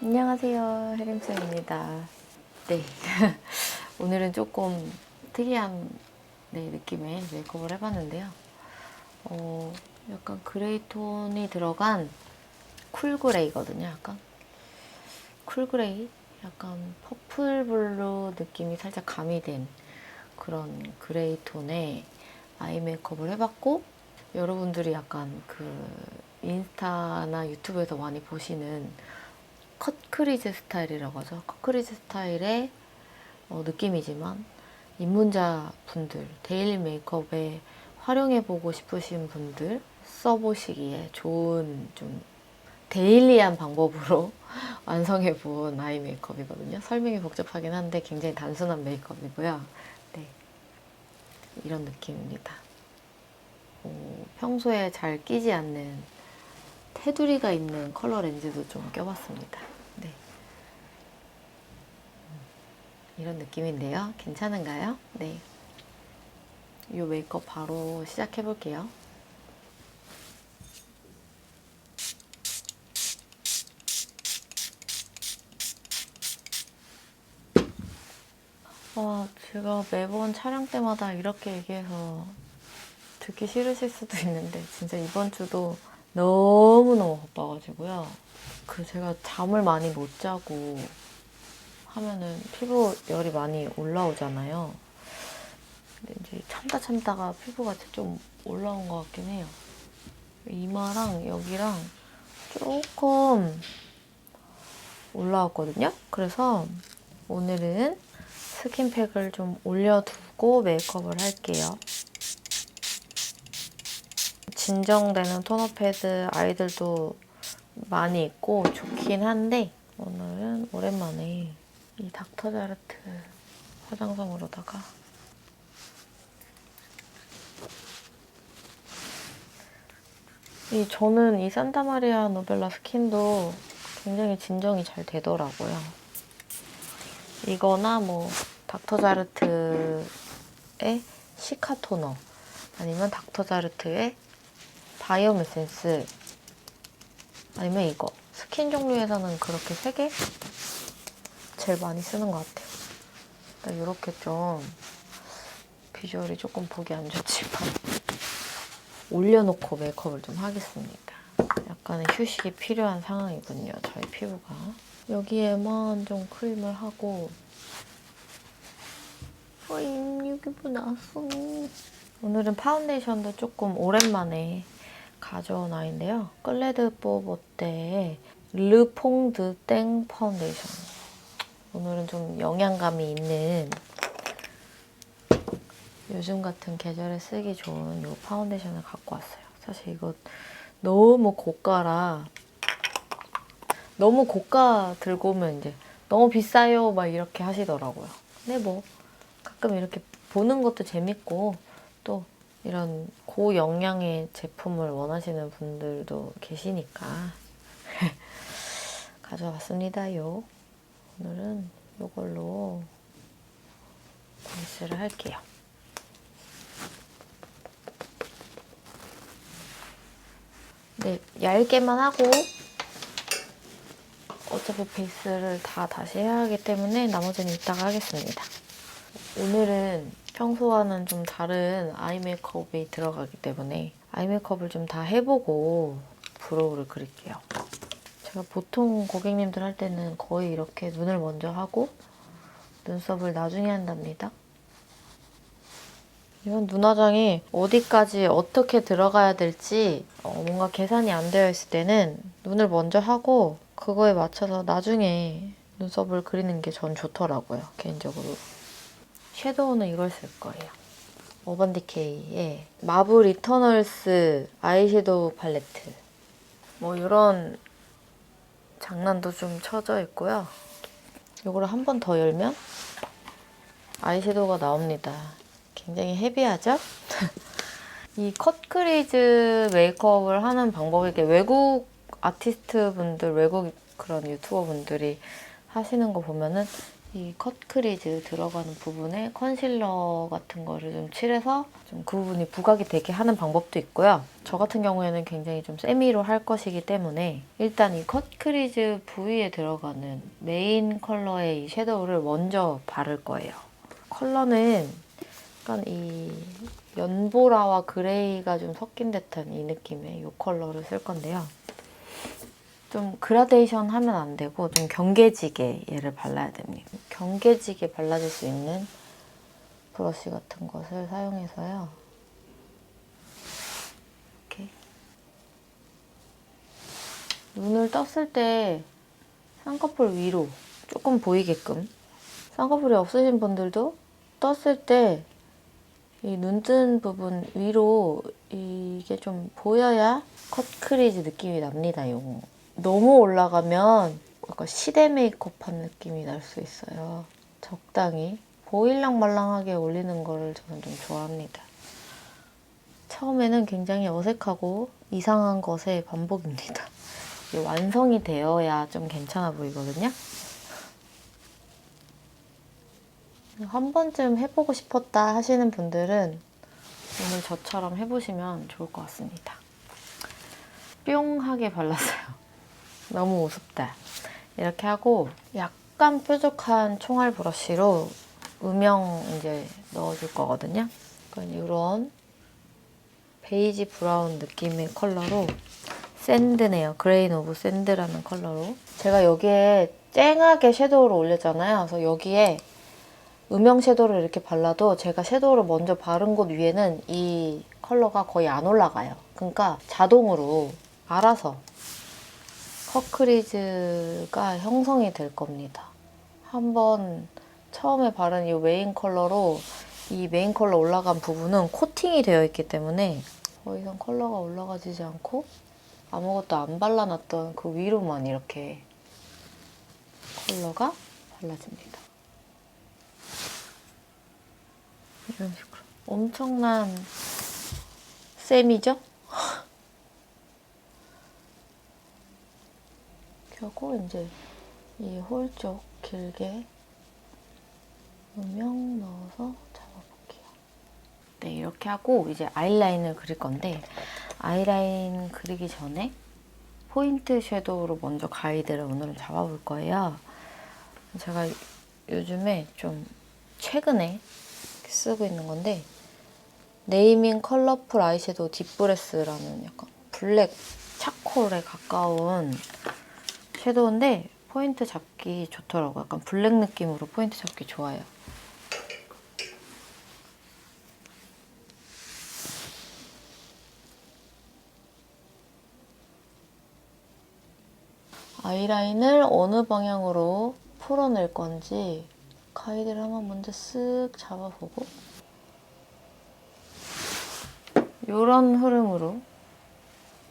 안녕하세요. 혜림쌤입니다. 네. 오늘은 조금 특이한 네, 느낌의 메이크업을 해봤는데요. 어, 약간 그레이 톤이 들어간 쿨 그레이거든요. 약간 쿨 그레이? 약간 퍼플 블루 느낌이 살짝 가미된 그런 그레이 톤의 아이 메이크업을 해봤고 여러분들이 약간 그 인스타나 유튜브에서 많이 보시는 컷크리즈 스타일이라고 하죠. 컷크리즈 스타일의 어, 느낌이지만 입문자 분들, 데일리 메이크업에 활용해보고 싶으신 분들 써보시기에 좋은 좀 데일리한 방법으로 완성해본 아이 메이크업이거든요. 설명이 복잡하긴 한데 굉장히 단순한 메이크업이고요. 네. 이런 느낌입니다. 어, 평소에 잘 끼지 않는 테두리가 있는 컬러 렌즈도 좀 껴봤습니다. 네. 음, 이런 느낌인데요. 괜찮은가요? 네. 이 메이크업 바로 시작해 볼게요. 와, 제가 매번 촬영 때마다 이렇게 얘기해서 듣기 싫으실 수도 있는데 진짜 이번 주도 너무너무 바빠가지고요. 그 제가 잠을 많이 못 자고 하면은 피부 열이 많이 올라오잖아요. 근데 이제 참다 참다가 피부가 좀 올라온 것 같긴 해요. 이마랑 여기랑 조금 올라왔거든요. 그래서 오늘은 스킨팩을 좀 올려두고 메이크업을 할게요. 진정되는 토너 패드 아이들도 많이 있고 좋긴 한데 오늘은 오랜만에 이 닥터자르트 화장솜으로다가 이 저는 이 산타마리아 노벨라 스킨도 굉장히 진정이 잘 되더라고요. 이거나 뭐 닥터자르트의 시카 토너 아니면 닥터자르트의 바이옴 에센스 아니면 이거 스킨 종류에서는 그렇게 세 개 제일 많이 쓰는 것 같아요. 일단 이렇게 좀 비주얼이 조금 보기 안 좋지만 올려놓고 메이크업을 좀 하겠습니다. 약간의 휴식이 필요한 상황이군요. 저희 피부가 여기에만 좀 크림을 하고 어잉 여기 뭐 나왔어. 오늘은 파운데이션도 조금 오랜만에 가져온 아이인데요. 클레드 뽀보떼의 르퐁드 땡 파운데이션. 오늘은 좀 영양감이 있는 요즘 같은 계절에 쓰기 좋은 이 파운데이션을 갖고 왔어요. 사실 이거 너무 고가라 너무 고가 들고 오면 이제 너무 비싸요 막 이렇게 하시더라고요. 근데 뭐 가끔 이렇게 보는 것도 재밌고 또 이런 고영양의 제품을 원하시는 분들도 계시니까 가져왔습니다요. 오늘은 이걸로 베이스를 할게요. 네, 얇게만 하고 어차피 베이스를 다 다시 해야 하기 때문에 나머지는 이따가 하겠습니다. 오늘은 평소와는 좀 다른 아이 메이크업이 들어가기 때문에 아이 메이크업을 좀 다 해보고 브로우를 그릴게요. 제가 보통 고객님들 할 때는 거의 이렇게 눈을 먼저 하고 눈썹을 나중에 한답니다. 이건 눈화장이 어디까지 어떻게 들어가야 될지 어, 뭔가 계산이 안 되어 있을 때는 눈을 먼저 하고 그거에 맞춰서 나중에 눈썹을 그리는 게 전 좋더라고요, 개인적으로. 섀도우는 이걸 쓸 거예요. 어반디케이의 마블 이터널스 아이섀도우 팔레트. 뭐 이런 장난도 좀 쳐져 있고요. 이거를 한번 더 열면 아이섀도우가 나옵니다. 굉장히 헤비하죠? 이 컷 크리즈 메이크업을 하는 방법이 외국 아티스트 분들, 외국 그런 유튜버 분들이 하시는 거 보면은 이 컷크리즈 들어가는 부분에 컨실러 같은 거를 좀 칠해서 좀 그 부분이 부각이 되게 하는 방법도 있고요. 저 같은 경우에는 굉장히 좀 세미로 할 것이기 때문에 일단 이 컷크리즈 부위에 들어가는 메인 컬러의 이 섀도우를 먼저 바를 거예요. 컬러는 약간 이 연보라와 그레이가 좀 섞인 듯한 이 느낌의 이 컬러를 쓸 건데요. 좀 그라데이션 하면 안 되고 좀 경계지게 얘를 발라야 됩니다. 경계지게 발라줄 수 있는 브러쉬 같은 것을 사용해서요. 이렇게 눈을 떴을 때 쌍꺼풀 위로 조금 보이게끔 쌍꺼풀이 없으신 분들도 떴을 때 이 눈 뜬 부분 위로 이게 좀 보여야 컷 크리즈 느낌이 납니다. 요거. 너무 올라가면 약간 시대 메이크업한 느낌이 날 수 있어요. 적당히 보일랑 말랑하게 올리는 거를 저는 좀 좋아합니다. 처음에는 굉장히 어색하고 이상한 것의 반복입니다. 완성이 되어야 좀 괜찮아 보이거든요. 한 번쯤 해보고 싶었다 하시는 분들은 오늘 저처럼 해보시면 좋을 것 같습니다. 뿅 하게 발랐어요. 너무 우습다. 이렇게 하고 약간 뾰족한 총알 브러쉬로 음영 이제 넣어줄 거거든요. 그러니까 이런 베이지 브라운 느낌의 컬러로 샌드네요. 그레인 오브 샌드라는 컬러로. 제가 여기에 쨍하게 섀도우를 올렸잖아요. 그래서 여기에 음영 섀도우를 이렇게 발라도 제가 섀도우를 먼저 바른 곳 위에는 이 컬러가 거의 안 올라가요. 그러니까 자동으로 알아서 컷크리즈가 형성이 될 겁니다. 한번 처음에 바른 이 메인 컬러로 이 메인 컬러 올라간 부분은 코팅이 되어 있기 때문에 더 이상 컬러가 올라가지지 않고 아무것도 안 발라놨던 그 위로만 이렇게 컬러가 발라집니다. 이런 식으로 엄청난 셈이죠? 하고 이제 이 홀 쪽 길게 음영 넣어서 잡아볼게요. 네, 이렇게 하고 이제 아이라인을 그릴 건데 아이라인 그리기 전에 포인트 섀도우로 먼저 가이드를 오늘은 잡아볼 거예요. 제가 요즘에 좀 최근에 쓰고 있는 건데 네이밍 컬러풀 아이섀도우 딥브레스라는 약간 블랙 차콜에 가까운 섀도우인데 포인트 잡기 좋더라고요. 약간 블랙 느낌으로 포인트 잡기 좋아요. 아이라인을 어느 방향으로 풀어낼 건지 가이드를 한번 먼저 쓱 잡아보고 이런 흐름으로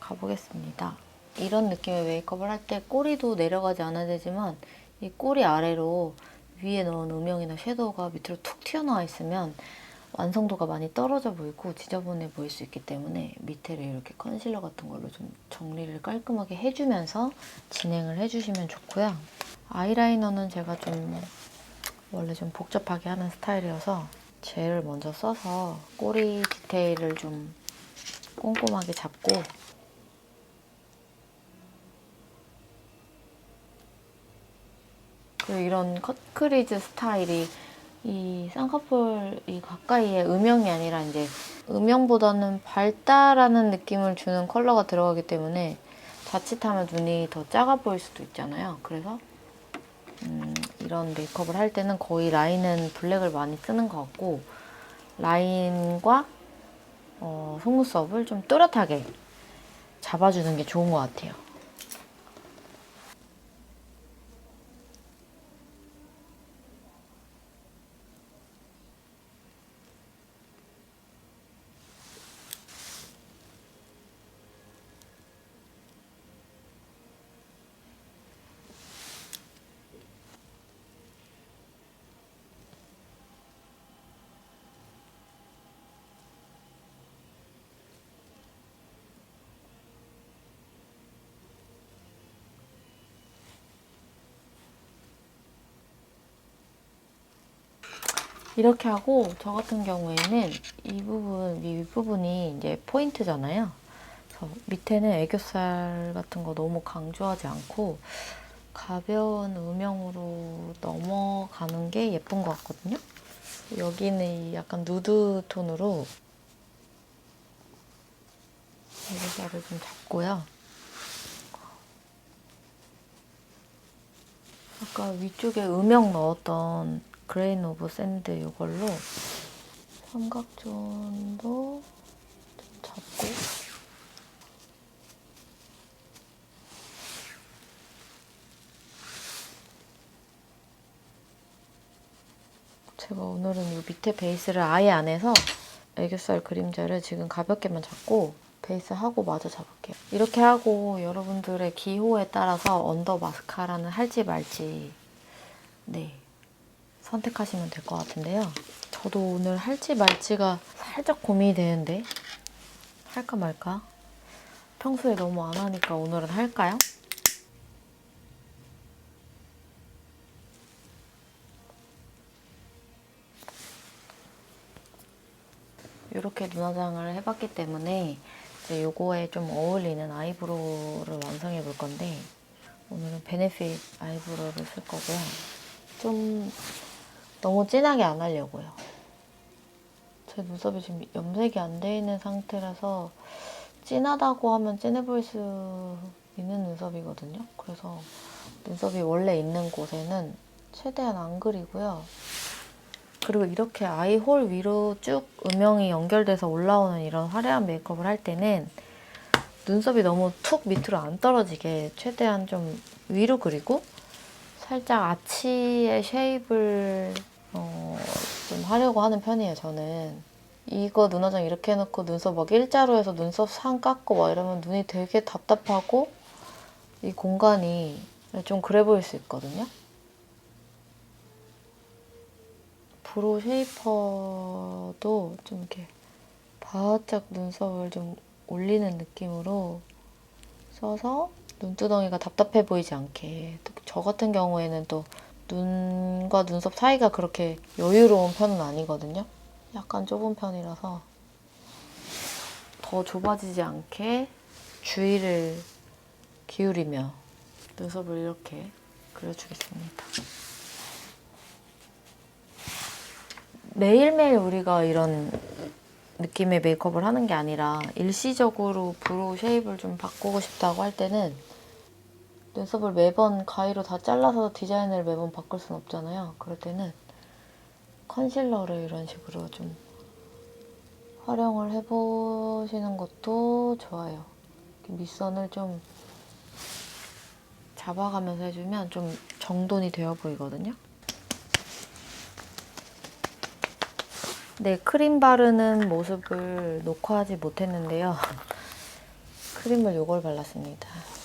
가보겠습니다. 이런 느낌의 메이크업을 할 때 꼬리도 내려가지 않아야 되지만 이 꼬리 아래로 위에 넣은 음영이나 섀도우가 밑으로 툭 튀어나와 있으면 완성도가 많이 떨어져 보이고 지저분해 보일 수 있기 때문에 밑에를 이렇게 컨실러 같은 걸로 좀 정리를 깔끔하게 해주면서 진행을 해주시면 좋고요. 아이라이너는 제가 좀 원래 좀 복잡하게 하는 스타일이어서 젤을 먼저 써서 꼬리 디테일을 좀 꼼꼼하게 잡고 그리고 이런 컷크리즈 스타일이 이 쌍꺼풀 이 가까이에 음영이 아니라 이제 음영보다는 밝다라는 느낌을 주는 컬러가 들어가기 때문에 자칫하면 눈이 더 작아 보일 수도 있잖아요. 그래서 음, 이런 메이크업을 할 때는 거의 라인은 블랙을 많이 쓰는 것 같고 라인과 어, 속눈썹을 좀 또렷하게 잡아주는 게 좋은 것 같아요. 이렇게 하고 저 같은 경우에는 이 부분, 위 윗부분이 이제 포인트잖아요. 그래서 밑에는 애교살 같은 거 너무 강조하지 않고 가벼운 음영으로 넘어가는 게 예쁜 것 같거든요. 여기는 이 약간 누드 톤으로 애교살을 좀 잡고요. 아까 위쪽에 음영 넣었던 그레인 오브 샌드 이걸로 삼각존도 좀 잡고. 제가 오늘은 이 밑에 베이스를 아예 안 해서 애교살 그림자를 지금 가볍게만 잡고 베이스 하고 마저 잡을게요. 이렇게 하고 여러분들의 기호에 따라서 언더 마스카라는 할지 말지. 네 선택하시면 될 것 같은데요. 저도 오늘 할지 말지가 살짝 고민이 되는데 할까 말까? 평소에 너무 안 하니까 오늘은 할까요? 이렇게 눈화장을 해봤기 때문에 이제 요거에 좀 어울리는 아이브로우를 완성해 볼 건데 오늘은 베네핏 아이브로우를 쓸 거고요. 좀 너무 진하게 안 하려고요. 제 눈썹이 지금 염색이 안 돼 있는 상태라서 진하다고 하면 진해 보일 수 있는 눈썹이거든요. 그래서 눈썹이 원래 있는 곳에는 최대한 안 그리고요. 그리고 이렇게 아이홀 위로 쭉 음영이 연결돼서 올라오는 이런 화려한 메이크업을 할 때는 눈썹이 너무 툭 밑으로 안 떨어지게 최대한 좀 위로 그리고 살짝 아치의 쉐입을 어, 좀 하려고 하는 편이에요, 저는. 이거 눈화장 이렇게 해놓고 눈썹 막 일자로 해서 눈썹 상 깎고 막 이러면 눈이 되게 답답하고 이 공간이 좀 그래 보일 수 있거든요. 브로우 쉐이퍼도 좀 이렇게 바짝 눈썹을 좀 올리는 느낌으로 써서 눈두덩이가 답답해 보이지 않게 또 저 같은 경우에는 또 눈과 눈썹 사이가 그렇게 여유로운 편은 아니거든요. 약간 좁은 편이라서 더 좁아지지 않게 주의를 기울이며 눈썹을 이렇게 그려주겠습니다. 매일매일 우리가 이런 느낌의 메이크업을 하는 게 아니라 일시적으로 브로우 쉐입을 좀 바꾸고 싶다고 할 때는 눈썹을 매번 가위로 다 잘라서 디자인을 매번 바꿀 순 없잖아요. 그럴 때는 컨실러를 이런 식으로 좀 활용을 해보시는 것도 좋아요. 밑선을 좀 잡아가면서 해주면 좀 정돈이 되어 보이거든요. 네, 크림 바르는 모습을 녹화하지 못했는데요. 크림을 이걸 발랐습니다.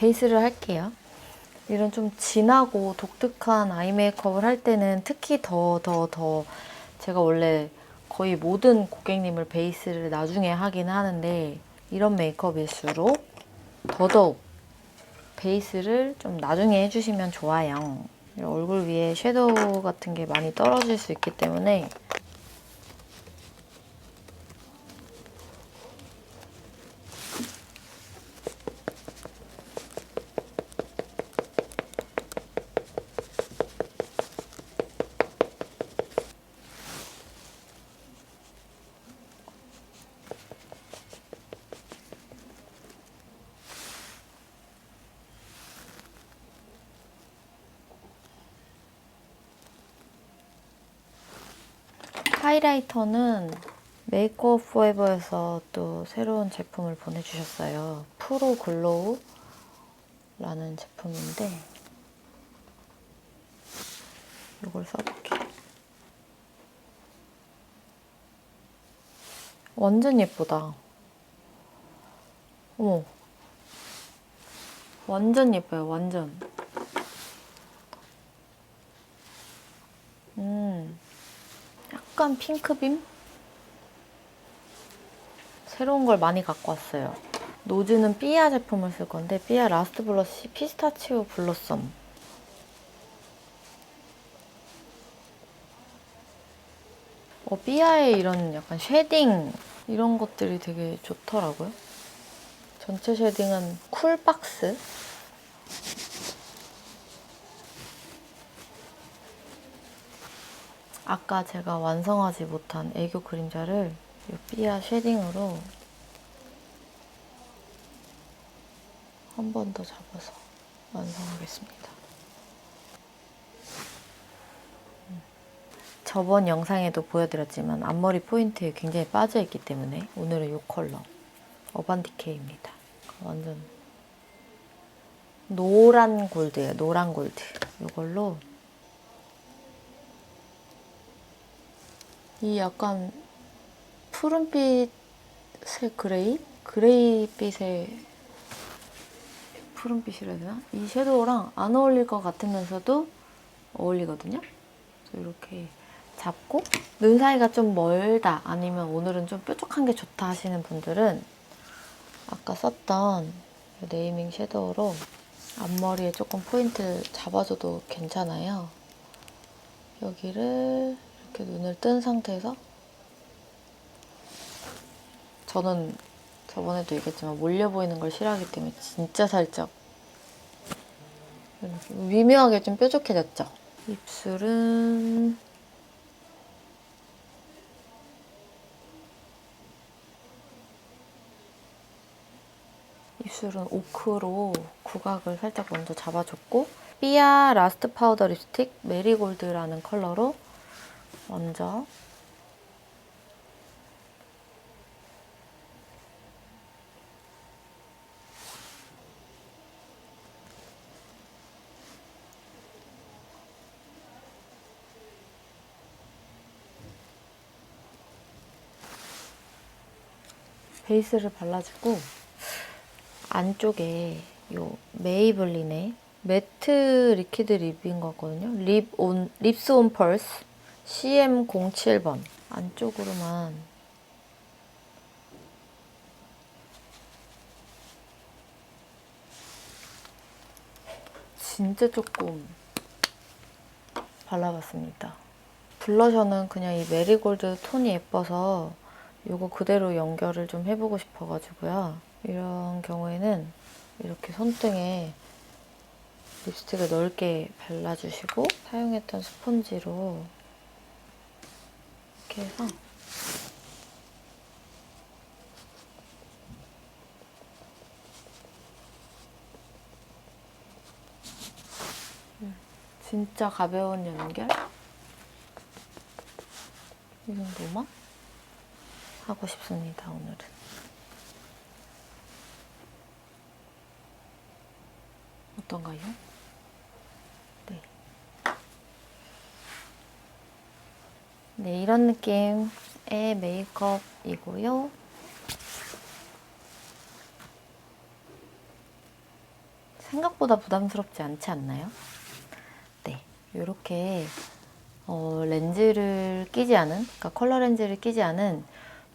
베이스를 할게요. 이런 좀 진하고 독특한 아이 메이크업을 할 때는 특히 더, 더, 더 제가 원래 거의 모든 고객님을 베이스를 나중에 하긴 하는데 이런 메이크업일수록 더더욱 베이스를 좀 나중에 해주시면 좋아요. 얼굴 위에 섀도우 같은 게 많이 떨어질 수 있기 때문에 하이라이터는 메이크업 포에버에서 또 새로운 제품을 보내주셨어요. 프로 글로우라는 제품인데 이걸 써볼게요. 완전 예쁘다. 어머. 완전 예뻐요, 완전. 음. 약간 핑크빔? 새로운 걸 많이 갖고 왔어요. 노즈는 삐아 제품을 쓸 건데 삐아 라스트 블러쉬 피스타치오 블러썸 어, 삐아의 이런 약간 쉐딩 이런 것들이 되게 좋더라고요. 전체 쉐딩은 쿨박스. 아까 제가 완성하지 못한 애교 그림자를 이 삐아 쉐딩으로 한 번 더 잡아서 완성하겠습니다. 음. 저번 영상에도 보여드렸지만 앞머리 포인트에 굉장히 빠져있기 때문에 오늘은 이 컬러 어반디케입니다. 완전 노란 골드예요. 노란 골드. 이걸로 이 약간 푸른빛의 그레이? 그레이빛의 푸른빛이라 해야 되나? 이 섀도우랑 안 어울릴 것 같으면서도 어울리거든요. 이렇게 잡고 눈 사이가 좀 멀다 아니면 오늘은 좀 뾰족한 게 좋다 하시는 분들은 아까 썼던 이 네이밍 섀도우로 앞머리에 조금 포인트를 잡아줘도 괜찮아요. 여기를 이렇게 눈을 뜬 상태에서 저는 저번에도 얘기했지만 몰려 보이는 걸 싫어하기 때문에 진짜 살짝 미묘하게 좀 뾰족해졌죠. 입술은 입술은 오크로 구각을 살짝 먼저 잡아줬고 삐아 라스트 파우더 립스틱 메리골드라는 컬러로 먼저 베이스를 발라주고 안쪽에 요 메이블린의 매트 리퀴드 립인 것 같거든요. 립 온, 립스 온 펄스 CM07번 안쪽으로만 진짜 조금 발라봤습니다. 블러셔는 그냥 이 메리골드 톤이 예뻐서 이거 그대로 연결을 좀 해보고 싶어가지고요. 이런 경우에는 이렇게 손등에 립스틱을 넓게 발라주시고 사용했던 스펀지로 이렇게 해서. 음, 진짜 가벼운 연결? 이 정도만 하고 싶습니다 오늘은. 어떤가요? 네, 이런 느낌의 메이크업이고요. 생각보다 부담스럽지 않지 않나요? 네, 이렇게 어, 렌즈를 끼지 않은, 그러니까 컬러 렌즈를 끼지 않은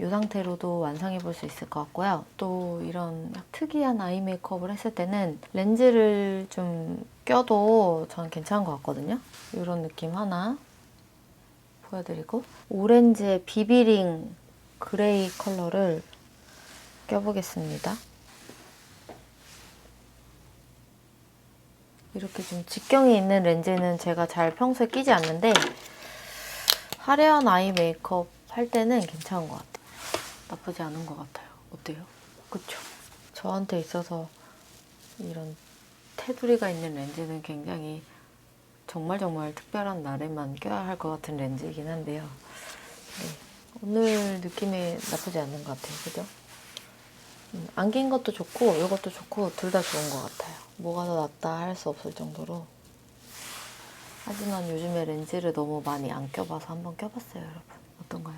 이 상태로도 완성해 볼 수 있을 것 같고요. 또 이런 특이한 아이 메이크업을 했을 때는 렌즈를 좀 껴도 저는 괜찮은 것 같거든요. 이런 느낌 하나 보여드리고 오렌지의 비비링 그레이 컬러를 껴보겠습니다. 이렇게 좀 직경이 있는 렌즈는 제가 잘 평소에 끼지 않는데 화려한 아이 메이크업 할 때는 괜찮은 것 같아요. 나쁘지 않은 것 같아요. 어때요? 그쵸? 저한테 있어서 이런 테두리가 있는 렌즈는 굉장히 정말 정말 특별한 날에만 껴야 할 것 같은 렌즈이긴 한데요. 네. 오늘 느낌이 나쁘지 않은 것 같아요. 그죠? 음, 안긴 것도 좋고 이것도 좋고 둘 다 좋은 것 같아요. 뭐가 더 낫다 할 수 없을 정도로. 하지만 요즘에 렌즈를 너무 많이 안 껴봐서 한번 껴봤어요, 여러분. 어떤가요?